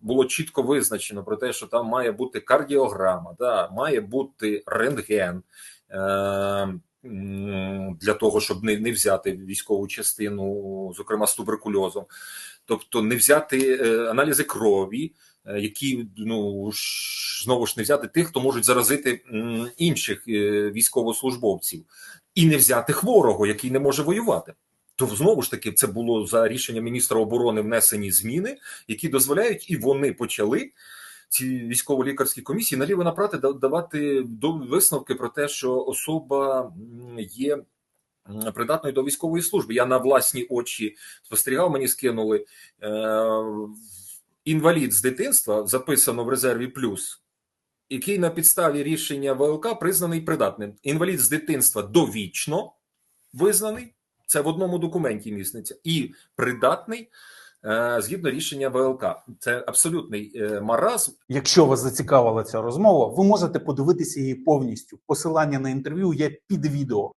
Було чітко визначено про те, що там має бути кардіограма, да, має бути рентген е, для того, щоб не, не взяти військову частину, зокрема з туберкульозом, тобто не взяти е, аналізи крові, е, які ну знову ж не взяти тих, хто можуть заразити інших е, військовослужбовців, і не взяти хворого, який не може воювати. То знову ж таки це було за рішенням міністра оборони внесені зміни, які дозволяють, і вони почали ці військово-лікарські комісії наліво направити да- давати до висновки про те, що особа є придатною до військової служби. Я на власні очі спостерігав, мені скинули е, інвалід з дитинства, записано в резерві плюс. Який на підставі рішення ВЛК признаний придатним. Інвалід з дитинства довічно визнаний, це в одному документі міститься, і придатний е, згідно рішення ВЛК. Це абсолютний е, маразм. Якщо вас зацікавила ця розмова, ви можете подивитися її повністю. Посилання на інтерв'ю є під відео.